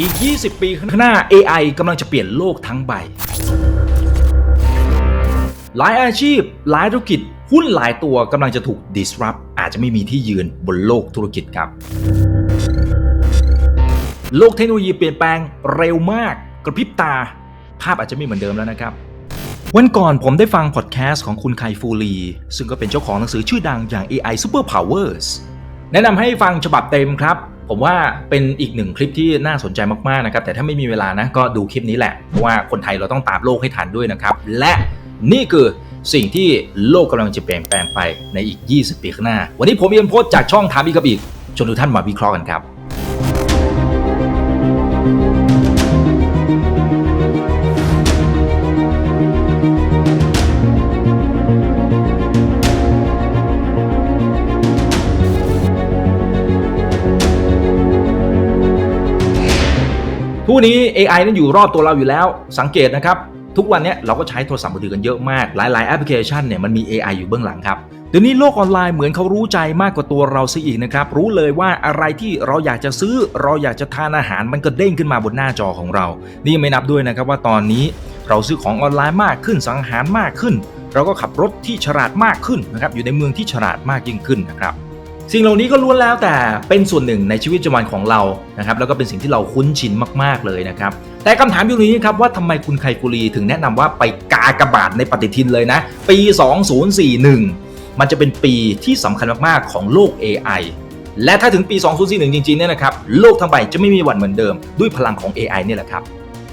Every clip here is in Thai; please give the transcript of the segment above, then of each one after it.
อีก 20 ปีข้างหน้า AI กำลังจะเปลี่ยนโลกทั้งใบ หลายอาชีพ หลายธุรกิจ หุ้นหลายตัวกำลังจะถูก disrupt อาจจะไม่มีที่ยืนบนโลกธุรกิจครับ โลกเทคโนโลยีเปลี่ยนแปลงเร็วมากกระพริบตา ภาพอาจจะไม่เหมือนเดิมแล้วนะครับ วันก่อนผมได้ฟังพอดแคสต์ของคุณไคฟูลี ซึ่งก็เป็นเจ้าของหนังสือชื่อดังอย่าง AI Super Powers แนะนำให้ฟังฉบับเต็มครับ ผมว่าเป็นอีกหนึ่งคลิปที่น่าสนใจมากๆนะครับแต่ถ้าไม่มีเวลานะก็ดูคลิปนี้แหละเพราะว่าคนไทยเราต้องตามโลกให้ทันด้วยนะครับและนี่คือสิ่งที่โลกกำลังจะเปลี่ยนแปลงไปในอีก 20 ปีข้างหน้า วันนี้ผมเอียนโพสจากช่องถามอีกกับอีกชวนทุกท่านมาวิเคราะห์กันครับ ทุกวันนี้ AI นั้นอยู่รอบตัวเราอยู่แล้ว สังเกตนะครับ ทุกวันนี้เราก็ใช้โทรศัพท์มือถือกันเยอะมาก หลาย ๆ แอปพลิเคชันเนี่ยมันมี AI อยู่เบื้องหลังครับเดี๋ยวนี้โลกออนไลน์เหมือนเขารู้ใจมากกว่าตัวเราซะอีกนะครับ รู้เลยว่าอะไรที่เราอยากจะซื้อ เราอยากจะทานอาหารมันก็เด้งขึ้นมาบนหน้าจอของเรา นี่ไม่นับด้วยนะครับว่าตอนนี้เราซื้อของออนไลน์มากขึ้นสั่งอาหารมากขึ้น เราก็ขับรถที่ฉลาดมากขึ้นนะครับอยู่ในเมืองที่ฉลาดมากยิ่งขึ้นนะครับ สิ่งเหล่านี้ก็ล้วนแล้วแต่เป็นส่วนหนึ่งในชีวิตประจำวันของเรานะครับแล้วก็เป็นสิ่งที่เราคุ้นชินมากๆเลยนะครับแต่คำถามอยู่นี้ครับว่าทำไมคุณไคกุรีถึงแนะนำว่าไปกากบาทในปฏิทินเลยนะ ปี 2041 มันจะเป็นปีที่สำคัญมากๆของโลก AI และถ้าถึงปี 2041 จริงๆเนี่ยนะครับโลกทั้งใบจะไม่มีวันเหมือนเดิมด้วยพลังของ AI เนี่ยแหละครับ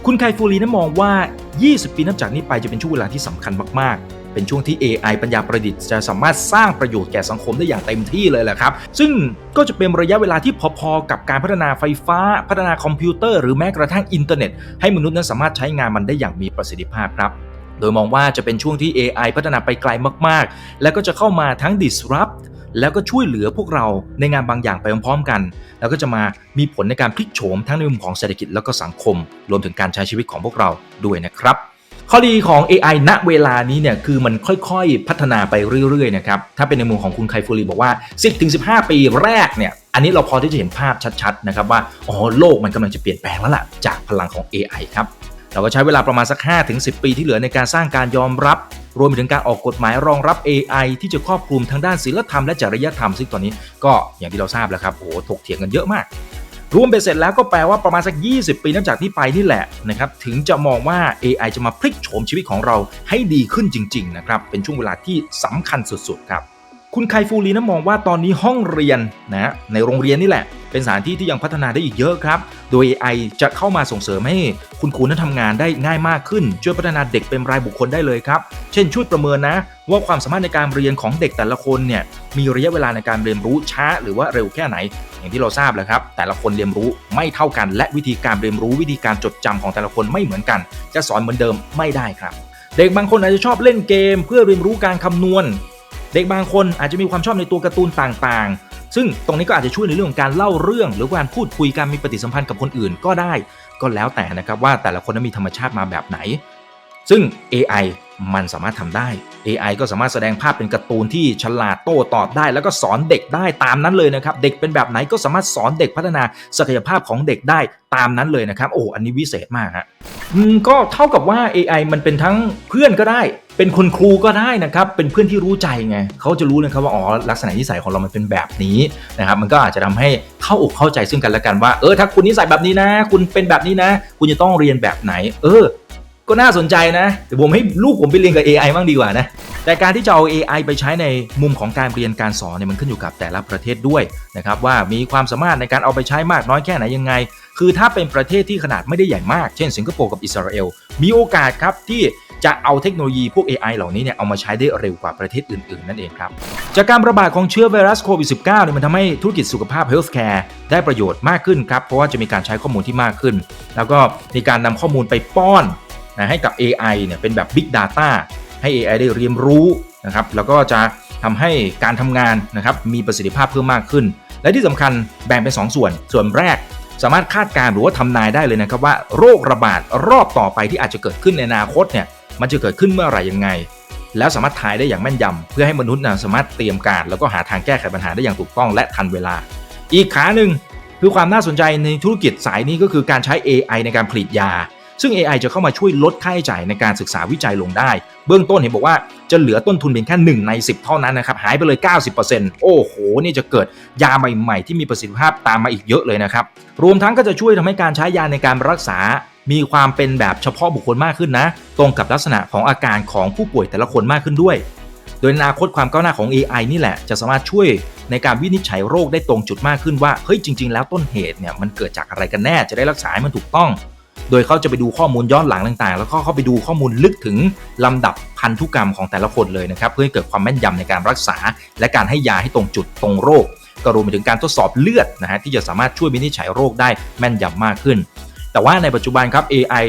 คุณไคฟูรีนั้นมองว่า 20 ปีนับจากนี้ไปจะเป็นช่วงเวลาที่สำคัญมากๆ เป็นช่วงที่ AI ปัญญาประดิษฐ์จะสามารถสร้างประโยชน์แก่สังคมได้อย่างเต็มที่เลยแหละครับ ซึ่งก็จะเป็นระยะเวลาที่พอๆ กับการพัฒนาไฟฟ้า พัฒนาคอมพิวเตอร์หรือแม้กระทั่งอินเทอร์เน็ต ให้มนุษย์นั้นสามารถใช้งานมันได้อย่างมีประสิทธิภาพครับโดยมองว่าจะเป็นช่วงที่ AI พัฒนาไปไกลมากๆ แล้วก็จะเข้ามาทั้ง disrupt แล้วก็ช่วยเหลือพวกเราในงานบางอย่างไปพร้อมๆกัน แล้วก็จะมามีผลในการพลิกโฉมทั้งในมุมของเศรษฐกิจแล้วก็สังคม รวมถึงการใช้ชีวิตของพวกเราด้วยนะครับ ข้อดีของ AI ณเวลานี้เนี่ยคือมันค่อยๆ พัฒนาไปเรื่อยๆนะครับถ้าเป็นในมุมของคุณไคฟูรีบอกว่า 10-15 ปีแรกเนี่ยอันนี้เราพอที่จะเห็นภาพชัดๆนะครับว่าอ๋อโลกมันกำลังจะเปลี่ยนแปลงแล้วล่ะจากพลังของ AI ครับเราก็ใช้เวลาประมาณสัก 5-10 ปีที่เหลือในการสร้างการยอมรับ รวมไปถึงการออกกฎหมายรองรับ AI ที่จะครอบคลุมทั้งด้านศีลธรรมและจริยธรรมซึ่งตอนนี้ก็อย่างที่เราทราบแล้วครับโอ้โหถกเถียงกันเยอะมาก รวมไปเสร็จแล้วก็แปลว่าประมาณสัก 20 ปีนับจากที่ไปนี่แหละนะครับถึงจะมองว่า AI จะมาพลิกโฉมชีวิตของเราให้ดีขึ้นจริง ๆ นะครับ เป็นช่วงเวลาที่สำคัญสุด ๆ ครับ คุณไคฟูรีนะมองว่าตอนนี้ห้องเรียนนะในโรงเรียนนี่แหละ เป็นสถานที่ที่ยังพัฒนาได้อีกเยอะครับ โดย AI จะเข้ามาส่งเสริมให้คุณครูนั้นทำงานได้ง่ายมากขึ้น ช่วยพัฒนาเด็กเป็นรายบุคคลได้เลยครับ เช่นช่วยประเมินนะ ว่าความสามารถในการเรียนของเด็กแต่ละคนเนี่ยมีระยะเวลาในการเรียนรู้ช้าหรือว่าเร็วแค่ไหน อย่างที่เราทราบแล้วครับ แต่ละคนเรียนรู้ไม่เท่ากัน และวิธีการเรียนรู้วิธีการจดจำของแต่ละคนไม่เหมือนกัน จะสอนเหมือนเดิมไม่ได้ครับ เด็กบางคนอาจจะชอบเล่นเกม เพื่อเรียนรู้การคำนวณ เด็กบางคนอาจจะมีความชอบในตัวการ์ตูนต่างๆ ซึ่งตรงนี้ก็อาจจะช่วยในเรื่องของการเล่าเรื่อง หรือการพูดคุยการมีปฏิสัมพันธ์กับคนอื่นก็ได้ ก็แล้วแต่นะครับว่าแต่ละคนนั้นมีธรรมชาติมาแบบไหน ซึ่ง AI มันสามารถทำได้ AI ก็สามารถแสดงภาพเป็นการ์ตูนที่ฉลาดโต้ตอบได้ แล้วก็สอนเด็กได้ตามนั้นเลยนะครับ เด็กเป็นแบบไหนก็สามารถสอนเด็กพัฒนาศักยภาพของเด็กได้ตามนั้นเลยนะครับ โอ้ อันนี้วิเศษมากฮะก็เท่ากับว่า AI มันเป็นทั้งเพื่อนก็ได้ เป็นคนครูก็ได้นะครับ เป็นเพื่อนที่รู้ใจไงเขาจะรู้นะครับว่าอ๋อลักษณะนิสัยของเรามันเป็นแบบนี้นะครับมันก็อาจจะทำให้เข้าอกเข้าใจซึ่งกันและกันว่าเออถ้าคุณนิสัยแบบนี้นะ คุณเป็นแบบนี้นะ คุณจะต้องเรียนแบบไหน เออ ก็น่าสนใจนะเดี๋ยวผมให้ลูกผมไปเรียนกับ AI บ้างดีกว่านะแต่การที่จะเอา AI ไปใช้ในมุมของการเรียนการสอนเนี่ยมันขึ้นอยู่กับแต่ละประเทศด้วยนะครับว่ามีความสามารถในการเอาไปใช้มากน้อยแค่ไหนยังไง คือถ้าเป็นประเทศที่ขนาดไม่ได้ใหญ่มาก เช่น สิงคโปร์กับอิสราเอลมีโอกาสครับที่ จะเอาเทคโนโลยีพวก AI เหล่านี้เนี่ยเอามาใช้ได้เร็วกว่าประเทศอื่นๆ นั่นเองครับ จากการระบาดของเชื้อไวรัสโควิด -19 เนี่ยมันทำให้ธุรกิจสุขภาพ Healthcare ได้ประโยชน์มากขึ้นครับ เพราะว่าจะมีการใช้ข้อมูลที่มากขึ้น แล้วก็มีการนำข้อมูลไปป้อนนะให้กับ AI เนี่ยเป็นแบบ Big Data ให้ AI ได้เรียนรู้นะครับแล้วก็จะทำให้การทำงานนะครับมีประสิทธิภาพเพิ่มมากขึ้น และที่สำคัญแบ่งเป็น 2 ส่วน ส่วนแรกสามารถคาดการณ์หรือว่าทำนายได้เลยนะครับว่าโรคระบาดรอบต่อไปที่อาจจะเกิดขึ้นในอนาคตเนี่ย มันจะเกิดขึ้นเมื่อไหร่ยังไง แล้วสามารถทายได้อย่างแม่นยำเพื่อให้มนุษย์นะสามารถเตรียมการ แล้วก็หาทางแก้ไขปัญหาได้อย่างถูกต้องและทันเวลา อีกขาหนึ่งคือความน่าสนใจในธุรกิจสายนี้ก็คือการใช้ AI ในการผลิตยา ซึ่ง AI จะเข้ามาช่วยลดค่าใช้จ่ายในการศึกษาวิจัยลงได้ เบื้องต้นเห็นบอกว่าจะเหลือต้นทุนเพียงแค่1ใน 10 เท่านั้นนะครับหายไปเลย 90%โอ้โหนี่จะเกิดยาใหม่ ๆ ที่มีประสิทธิภาพตามมาอีกเยอะเลยนะครับรวมทั้งก็จะช่วยทำให้การใช้ยาในการรักษา มีความเป็นแบบเฉพาะบุคคลมากขึ้นนะ ตรงกับลักษณะของอาการของผู้ป่วยแต่ละคนมากขึ้นด้วย โดยอนาคตความก้าวหน้าของ AI นี่แหละ จะสามารถช่วยในการวินิจฉัยโรคได้ตรงจุดมากขึ้นว่าเฮ้ยจริง ๆ แล้วต้นเหตุเนี่ยมันเกิดจากอะไรกันแน่จะได้รักษาให้มันถูกต้อง โดยเขาจะไปดูข้อมูลย้อนหลังต่างๆ แล้วก็เข้าไปดูข้อมูลลึกถึงลำดับพันธุกรรมของแต่ละคนเลยนะครับเพื่อให้เกิดความแม่นยำในการรักษา และการให้ยาให้ตรงจุดตรงโรค ก็รวมไปถึงการทดสอบเลือดนะฮะที่จะสามารถช่วยวินิจฉัยโรคได้แม่นยำมากขึ้น แต่ว่าในปัจจุบันครับ AI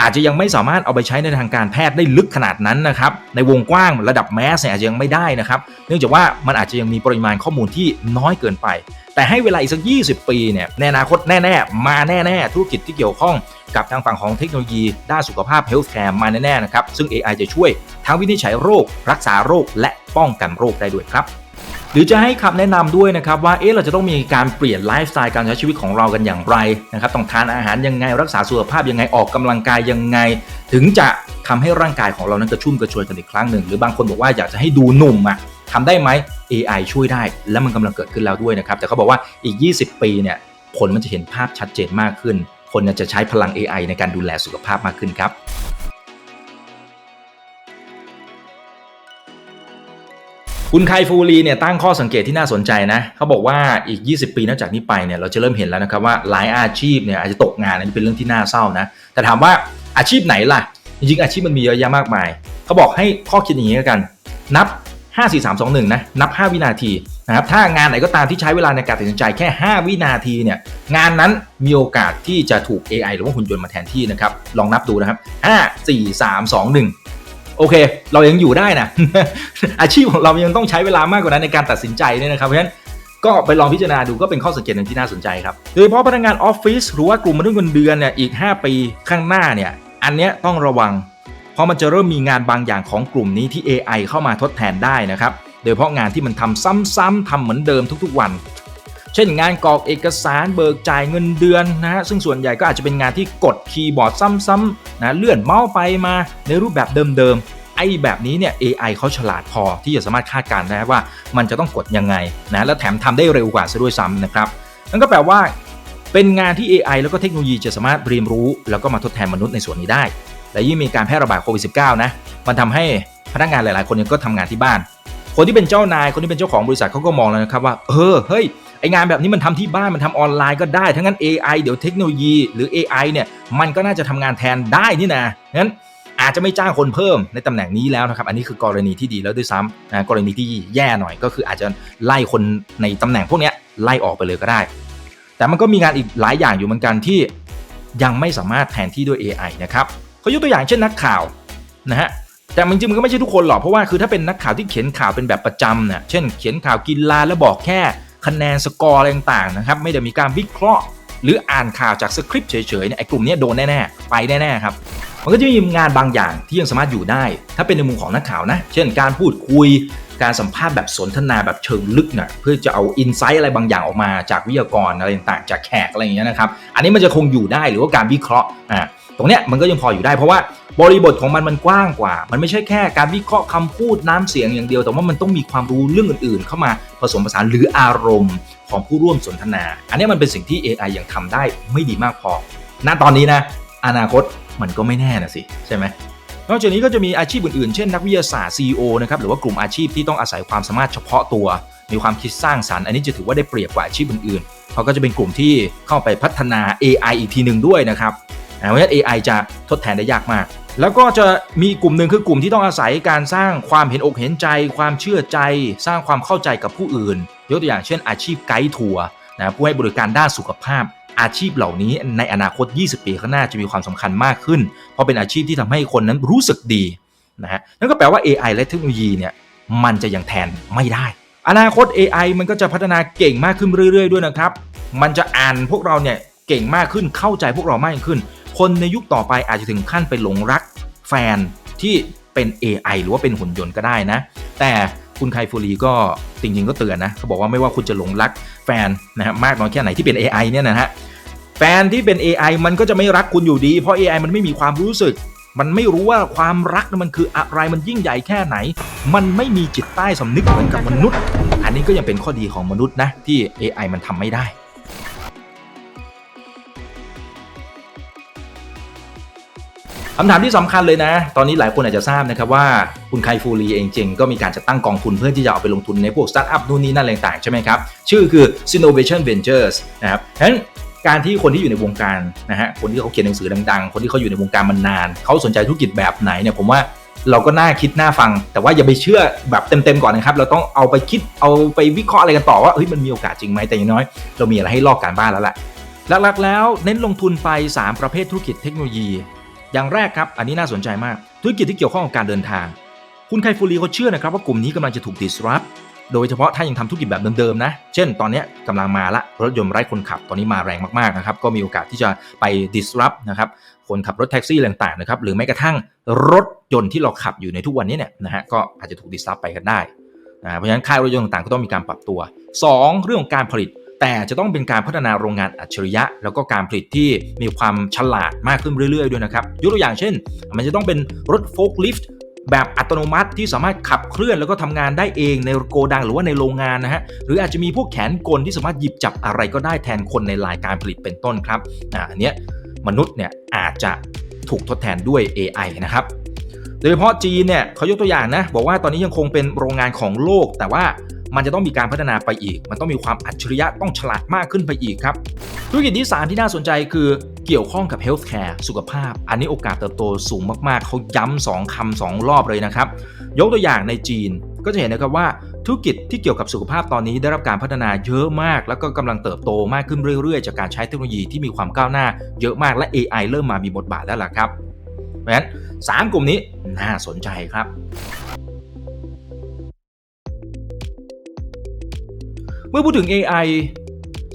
อาจจะยังไม่สามารถเอาไปใช้ในทางการแพทย์ได้ลึกขนาดนั้นนะครับ ในวงกว้างระดับแมสเนี่ยอาจจะยังไม่ได้นะครับ เนื่องจากว่ามันอาจจะยังมีปริมาณข้อมูลที่น้อยเกินไป แต่ให้เวลาอีกสัก 20 ปีเนี่ยในอนาคตแน่ๆ มาแน่ๆ ธุรกิจที่เกี่ยวข้องกับทางฝั่งของเทคโนโลยี ด้านสุขภาพเฮลท์แคร์มาแน่ๆนะครับ ซึ่ง AI จะช่วยทั้งวินิจฉัยโรค รักษาโรคและป้องกันโรคได้ด้วยครับ หรือจะให้คำแนะนำด้วยนะครับว่าเอ๊ะเราจะต้องมีการเปลี่ยนไลฟ์สไตล์การใช้ชีวิตของเรากันอย่างไรนะครับต้องทานอาหารยังไง รักษาสุขภาพยังไงออกกำลังกายยังไง ถึงจะทำให้ร่างกายของเรานั้นกระชุ่มกระชวยกันอีกครั้งหนึ่ง หรือบางคนบอกว่าอยากจะให้ดูหนุ่มอะทำได้ไหม AI ช่วยได้ และมันกำลังเกิดขึ้นแล้วด้วยนะครับ แต่เขาบอกว่าอีก 20 ปีเนี่ยผลมันจะเห็นภาพชัดเจนมากขึ้น คนจะใช้พลัง AI ในการดูแลสุขภาพมากขึ้นครับ คุณไคฟูรีเนี่ยตั้งข้อสังเกตที่น่าสนใจนะเขาบอกว่าอีก 20 ปีนับจากนี้ไปเนี่ยเราจะเริ่มเห็นแล้วนะครับว่าหลายอาชีพเนี่ยอาจจะตกงานอันนี้เป็นเรื่องที่น่าเศร้านะแต่ถามว่าอาชีพไหนล่ะ จริงๆอาชีพมันมีเยอะแยะมากมายเขาบอกให้ข้อคิดอย่างนี้กัน นับ 5 4 3 2 1นะนับ 5 วินาทีนะครับถ้างานไหนก็ตามที่ใช้เวลาในการตัดสินใจแค่ 5 วินาทีเนี่ยงานนั้นมีโอกาสที่จะถูก AI หรือว่าหุ่นยนต์มาแทนที่นะครับลองนับดูนะครับ 5 4 3 2 1 โอเค เรายังอยู่ได้นะ อาชีพของเรายังต้องใช้เวลามากกว่านั้นในการตัดสินใจเนี่ยนะครับเพราะฉะนั้นก็ไปลองพิจารณาดูก็เป็นข้อสังเกตหนึ่งที่น่าสนใจครับโดยเฉพาะพนักงานออฟฟิศหรือว่ากลุ่มมนุษย์เงินเดือนเนี่ยอีก 5 ปีข้างหน้าเนี่ยอันเนี้ยต้องระวัง เพราะมันจะเริ่มมีงานบางอย่างของกลุ่มนี้ที่ AI เข้ามาทดแทนได้นะครับโดยเฉพาะงานที่มันทำซ้ำๆทำเหมือนเดิมทุกๆวัน เช่นงานกรอกเอกสารเบิกจ่ายเงินเดือนนะฮะซึ่งส่วนใหญ่ก็อาจจะเป็นงานที่กดคีย์บอร์ดซ้ำๆนะเลื่อนเมาส์ไปมาในรูปแบบเดิมๆไอ้แบบนี้เนี่ย AI เขาฉลาดพอที่จะสามารถคาดการณ์ได้ว่ามันจะต้องกดยังไงนะและแถมทำได้เร็วกว่าซะด้วยซ้ำนะครับนั่นก็แปลว่า เป็นงานที่ AI แล้วก็เทคโนโลยีจะสามารถเรียนรู้ แล้วก็มาทดแทนมนุษย์ในส่วนนี้ได้ และยิ่งมีการแพร่ระบาดโควิด -19 นะมันทำให้พนักงานหลาย ๆ คนก็ทำงานที่บ้าน คนที่เป็นเจ้านายคนที่เป็นเจ้าของบริษัทเขาก็มองแล้วนะครับว่าเออเฮ้ย ไองานแบบนี้มันทำที่บ้านมันทำออนไลน์ก็ได้ทั้งนั้น AI เดี๋ยวเทคโนโลยีหรือ AI เนี่ยมันก็น่าจะทำงานแทนได้นี่นะงั้นอาจจะไม่จ้างคนเพิ่มในตำแหน่งนี้แล้วนะครับ อันนี้คือกรณีที่ดีแล้วด้วยซ้ำนะกรณีที่แย่หน่อยก็คืออาจจะไล่คนในตำแหน่งพวกนี้ไล่ออกไปเลยก็ได้ แต่มันก็มีงานอีกหลายอย่างอยู่เหมือนกันที่ยังไม่สามารถแทนที่ด้วย AI นะครับเขายกตัวอย่างเช่นนักข่าวนะฮะแต่จริงๆมันก็ไม่ใช่ทุกคนหรอกเพราะว่าคือถ้าเป็นนักข่าวที่เขียนข่าวเป็นแบบประจำเนี่ยเช่น เขียนข่าวกีฬาแล้วบอกแค่ คะแนนสกอร์อะไรต่างๆนะครับไม่ได้มีการวิเคราะห์ หรืออ่านข่าวจากสคริปต์เฉยๆเนี่ยไอ้กลุ่มนี้โดนแน่ๆไปแน่ๆครับมันก็จะมีงานบางอย่างที่ยังสามารถอยู่ได้ ถ้าเป็นในมุมของนักข่าวนะ เช่นการพูดคุย การสัมภาษณ์แบบสนทนาแบบเชิงลึกน่ะเพื่อจะเอาอินไซต์อะไรบางอย่างออกมาจากวิทยากรอะไรต่างๆ จากแขกอะไรอย่างเงี้ยนะครับ อันนี้มันจะคงอยู่ได้หรือว่าการวิเคราะห์อ่า ตรงเนี้ยมันก็ยังพออยู่ได้เพราะว่าบริบทของมันมันกว้างกว่า มันไม่ใช่แค่การวิเคราะห์คำพูดน้ำเสียงอย่างเดียว แต่ว่ามันต้องมีความรู้เรื่องอื่นๆ เข้ามาผสมผสานหรืออารมณ์ของผู้ร่วมสนทนา อันนี้มันเป็นสิ่งที่ AI ยังทำได้ไม่ดีมากพอ ณ ตอนนี้นะ อนาคตมันก็ไม่แน่นะสิ ใช่ไหมนอกจากนี้ก็จะมีอาชีพอื่นๆ เช่นนักวิทยาศาสตร์ CEO นะครับ หรือว่ากลุ่มอาชีพที่ต้องอาศัยความสามารถเฉพาะตัว มีความคิดสร้างสรรค์ อันนี้จะถือว่าได้เปรียบกว่าอาชีพอื่นๆเพราก็จะเป็นกลุ่มที่เข้าไปพัฒนา AI อีกทีหนึ่งด้วยนะครับ เพราะฉะนั้น AI จะทดแทนได้ยากมาก แล้วก็จะมีกลุ่มหนึ่งคือกลุ่มที่ต้องอาศัยการสร้างความเห็นอกเห็นใจ ความเชื่อใจ สร้างความเข้าใจกับผู้อื่น ยกตัวอย่างเช่น อาชีพไกด์ทัวร์นะผู้ให้บริการด้านสุขภาพ อาชีพเหล่านี้ในอนาคต 20 ปีข้างหน้าจะมีความสำคัญมากขึ้น เพราะเป็นอาชีพที่ทำให้คนนั้นรู้สึกดีนะฮะนั่นก็แปลว่า AI และเทคโนโลยีเนี่ยมันจะยังแทนไม่ได้ อนาคต AI มันก็จะพัฒนาเก่งมากขึ้นเรื่อย ๆ ด้วยนะครับ มันจะอ่านพวกเราเนี่ยเก่งมากขึ้นเข้าใจพวกเรามากขึ้น คนในยุคต่อไปอาจจะถึงขั้นไปหลงรักแฟนที่เป็น AI หรือว่าเป็นหุ่นยนต์ก็ได้นะ แต่คุณไคฟูรีก็จริงๆก็เตือนนะเขาบอกว่าไม่ว่าคุณจะหลงรักแฟนนะฮะมากน้อยแค่ไหนที่เป็น AI เนี่ยนะฮะแฟนที่เป็น AI มันก็จะไม่รักคุณอยู่ดี เพราะ AI มันไม่มีความรู้สึก มันไม่รู้ว่าความรักนั้นมันคืออะไรมันยิ่งใหญ่แค่ไหน มันไม่มีจิตใต้สำนึกเหมือนกับมนุษย์ อันนี้ก็ยังเป็นข้อดีของมนุษย์นะที่ AI มันทำไม่ได้ คำถามที่สำคัญเลยนะ ตอนนี้หลายคนอาจจะทราบนะครับว่าคุณไคฟูรีเองจริงก็มีการจัดตั้งกองทุนเพื่อที่จะเอาไปลงทุนในพวกสตาร์ทอัพนู่นนี่นั่นอะไรต่างๆใช่ไหมครับ ชื่อคือ Sinovation Ventures นะครับฉะนั้นการที่คนที่อยู่ในวงการนะฮะคนที่เขาเขียนหนังสือดังๆ คนที่เขาอยู่ในวงการมานาน เขาสนใจธุรกิจแบบไหนเนี่ยผมว่าเราก็น่าคิดน่าฟัง แต่ว่าอย่าไปเชื่อแบบเต็มๆก่อนนะครับ เราต้องเอาไปคิดเอาไปวิเคราะห์อะไรกันต่อว่าเฮ้ยมันมีโอกาสจริงไหมแต่อย่างน้อย เรามีอะไรให้ลอกการบ้านแล้วแหละหลักๆแล้วเน้นลงทุนไป 3 ประเภทธุรกิจเทคโนโลยี อย่างแรกครับ อันนี้น่าสนใจมาก ธุรกิจที่เกี่ยวข้องกับการเดินทาง คุณไคฟูรีเขาเชื่อนะครับว่ากลุ่มนี้กำลังจะถูก disrupt โดยเฉพาะถ้ายังทำธุรกิจแบบเดิมๆนะ เช่นตอนนี้กำลังมาละรถยนต์ไร้คนขับตอนนี้มาแรงมากๆนะครับ ก็มีโอกาสที่จะไป disrupt นะครับ คนขับรถแท็กซี่ต่างๆนะครับ หรือแม้กระทั่งรถยนต์ที่เราขับอยู่ในทุกวันนี้เนี่ยนะฮะ ก็อาจจะถูก disrupt ไปกันได้นะเพราะฉะนั้นค่ายรถยนต์ต่างๆก็ต้องมีการปรับตัว 2 เรื่องของการผลิต แต่จะต้องเป็นการพัฒนาโรงงานอัจฉริยะ แล้วก็การผลิตที่มีความฉลาดมากขึ้นเรื่อยๆด้วยนะครับยกตัวอย่างเช่น มันจะต้องเป็นรถโฟล์คลิฟต์แบบอัตโนมัติที่สามารถขับเคลื่อนแล้วก็ทำงานได้เองในโกดังหรือว่าในโรงงานนะฮะหรืออาจจะมีพวกแขนกลที่สามารถหยิบจับอะไรก็ได้แทนคนในรายการผลิตเป็นต้นครับอ่าอันเนี้ยมนุษย์เนี่ยอาจจะถูกทดแทนด้วย AI นะครับโดยเฉพาะจีนเนี่ยเขายกตัวอย่างนะบอกว่าตอนนี้ยังคงเป็นโรงงานของโลกแต่ว่า มันจะต้องมีการพัฒนาไปอีก มันต้องมีความอัจฉริยะต้องฉลาดมากขึ้นไปอีกครับธุรกิจที่3ที่น่าสนใจคือเกี่ยวข้องกับเฮลท์แคร์สุขภาพ อันนี้โอกาสเติบโตสูงมากๆ เขาย้ำสองคำสองรอบเลยนะครับ ยกตัวอย่างในจีนก็จะเห็นนะครับว่าธุรกิจที่เกี่ยวกับสุขภาพตอนนี้ได้รับการพัฒนาเยอะมาก แล้วก็กำลังเติบโตมากขึ้นเรื่อยๆ จากการใช้เทคโนโลยีที่มีความก้าวหน้าเยอะมากและ AI เริ่มมามีบทบาทแล้วล่ะครับเพราะฉะนั้น 3 กลุ่มนี้น่าสนใจครับ มื่อพูดถึง AI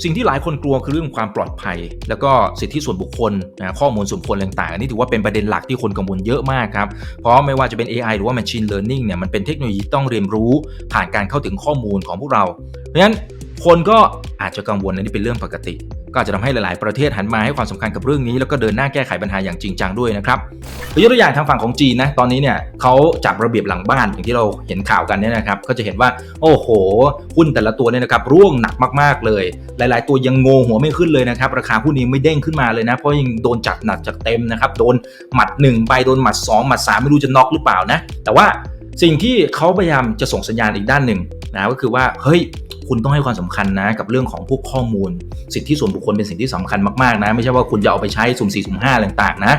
สิ่งที่หลายคนกลัวคือเรื่องความปลอดภัย แล้วก็สิทธิส่วนบุคคลนะข้อมูลส่วนบุคคลต่างๆอันนี้ถือว่าเป็นประเด็นหลักที่คนกังวลเยอะมากครับ เพราะไม่ว่าจะเป็น AI หรือว่า Machine Learning เนี่ยมันเป็นเทคโนโลยีต้องเรียนรู้ผ่านการเข้าถึงข้อมูลของพวกเรา เพราะฉะนั้นคนก็อาจจะกังวลอันนี้เป็นเรื่องปกติ ก็อาจจะทำให้หลาย ๆ ประเทศหันมาให้ความสำคัญกับเรื่องนี้ แล้วก็เดินหน้าแก้ไขปัญหาอย่างจริงจังด้วยนะครับยกตัวอย่างทางฝั่งของจีนนะตอนนี้เนี่ยเขาจับระเบียบหลังบ้านอย่างที่เราเห็นข่าวกันเนี่ยนะครับก็จะเห็นว่าโอ้โหหุ้นแต่ละตัวเนี่ยนะครับร่วงหนักมาก ๆ เลย หลาย ๆ ตัวยังโงหัวไม่ขึ้นเลยนะครับราคาหุ้นนี้ไม่เด้งขึ้นมาเลยนะเพราะยังโดนจับหนักจากเต็มนะครับโดนหมัด1ไปโดนหมัด 2 หมัด 3 ไม่รู้จะน็อกหรือเปล่านะแต่ว่าสิ่งที่เขาพยายามจะส่งสัญญาณอีกด้านหนึ่งนะก็คือว่าเฮ้ย คุณต้องให้ความสำคัญนะ กับเรื่องของพวกข้อมูล สิทธิส่วนบุคคลเป็นสิ่งที่สำคัญมากๆนะ ไม่ใช่ว่าคุณจะเอาไปใช้สุ่มสี่สุ่มห้าต่างๆนะ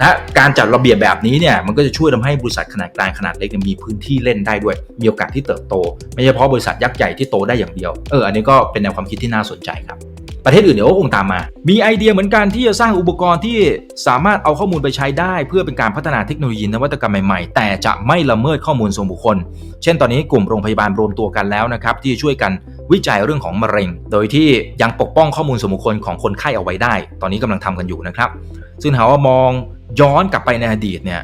นะการจัดระเบียบแบบนี้เนี่ยมันก็จะช่วยทำให้บริษัทขนาดกลางขนาดเล็กมีพื้นที่เล่นได้ด้วย มีโอกาสที่เติบโต ไม่ใช่เพราะบริษัทยักษ์ใหญ่ที่โตได้อย่างเดียวเอออันนี้ก็เป็นแนวความคิดที่น่าสนใจครับประเทศอื่นเดี๋ยวก็คงตามมา มีไอเดียเหมือนกันที่จะสร้างอุปกรณ์ที่สามารถเอาข้อมูลไปใช้ได้ เพื่อเป็นการพัฒนาเทคโนโลยีนวัตกรรมใหม่ๆ แต่จะไม่ละเมิดข้อมูลส่วนบุคคล เช่นตอนนี้กลุ่มโรงพยาบาลรวมตัวกันแล้วนะครับที่ช่วยกัน วิจัยเรื่องของมะเร็ง โดยที่ยังปกป้องข้อมูลส่วนบุคคลของคนไข้เอาไว้ได้ ตอนนี้กำลังทำกันอยู่นะครับ ซึ่งหากว่ามองย้อนกลับไปในอดีตเนี่ย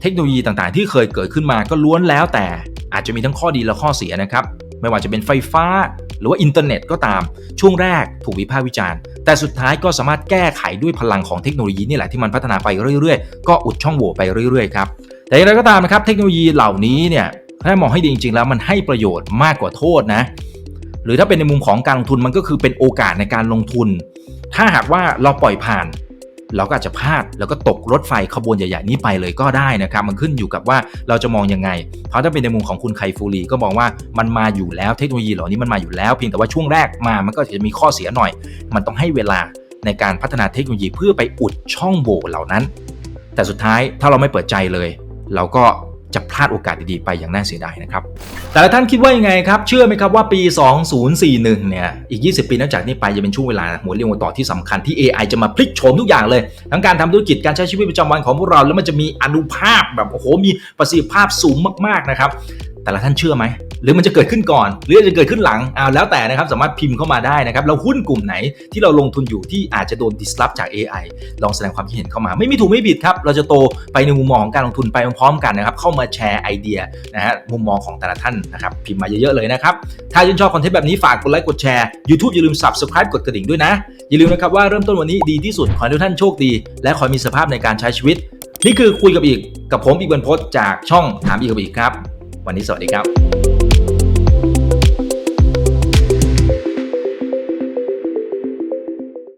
เทคโนโลยีต่างๆ ที่เคยเกิดขึ้นมาก็ล้วนแล้วแต่อาจจะมีทั้งข้อดีและข้อเสียนะครับ ไม่ว่าจะเป็นไฟฟ้าหรือว่าอินเทอร์เน็ตก็ตามช่วงแรกถูกวิพากษ์วิจารณ์ แต่สุดท้ายก็สามารถแก้ไขด้วยพลังของเทคโนโลยีนี่แหละที่มันพัฒนาไปเรื่อยๆ ก็อุดช่องโหว่ไปเรื่อยๆครับแต่อย่างไรก็ตามนะครับเทคโนโลยีเหล่านี้เนี่ยถ้ามองให้ดีจริงๆแล้วมันให้ประโยชน์มากกว่าโทษนะ หรือถ้าเป็นในมุมของการลงทุนมันก็คือเป็นโอกาสในการลงทุน ถ้าหากว่าเราปล่อยผ่าน เราก็อาจจะพลาดแล้วก็ตกรถไฟขบวนใหญ่ๆนี้ไปเลยก็ได้นะครับ มันขึ้นอยู่กับว่าเราจะมองยังไง เพราะถ้าเป็นในมุมของคุณไคฟูรีก็มองว่ามันมาอยู่แล้วเทคโนโลยีเหล่านี้มันมาอยู่แล้วเพียงแต่ว่าช่วงแรกมามันก็จะมีข้อเสียหน่อย มันต้องให้เวลาในการพัฒนาเทคโนโลยีเพื่อไปอุดช่องโหว่เหล่านั้น แต่สุดท้ายถ้าเราไม่เปิดใจเลย เราก็ จะพลาดโอกาสดีๆไปอย่างน่าเสียดายนะครับแต่ละท่านคิดว่ายังไงครับ เชื่อไหมครับว่าปี 2041 เนี่ย อีก 20 ปีนับจากนี้ไปจะเป็นช่วงเวลาหัวเรียวหัวต่อที่สำคัญที่ AI จะมาพลิกโฉมทุกอย่างเลย ทั้งการทำธุรกิจการใช้ชีวิตประจำวันของพวกเรา แล้วมันจะมีอนุภาพแบบโอ้โหมีประสิทธิภาพสูงมากๆนะครับแต่ละท่านเชื่อไหม หรือมันจะเกิดขึ้นก่อน หรือจะเกิดขึ้นหลังเอาแล้วแต่นะครับสามารถพิมพ์เข้ามาได้นะครับแล้วหุ้นกลุ่มไหนที่เราลงทุนอยู่ที่อาจจะโดน disrupt จาก AI ลองแสดงความคิดเห็นเข้ามาไม่มีถูกไม่ผิดครับ เราจะโตไปในมุมมองของการลงทุนไปพร้อมๆกันนะครับเข้ามาแชร์ไอเดียนะฮะมุมมองของแต่ละท่านนะครับพิมพ์มาเยอะๆเลยนะครับถ้าชื่นชอบคอนเทนต์แบบนี้ฝากกดไลค์กดแชร์ YouTube อย่าลืม Subscribe กดกระดิ่งด้วยนะอย่าลืมนะครับว่าเริ่มต้นวันนี้ดีที่สุดขอให้ทุกท่านโชคดี และขอมีสภาพในการใช้ชีวิต นี่คือคุยกับอีกกับผมอีกบรรพจน์จากช่องถามอีกกับอีกครับ วันนี้สวัสดีครับ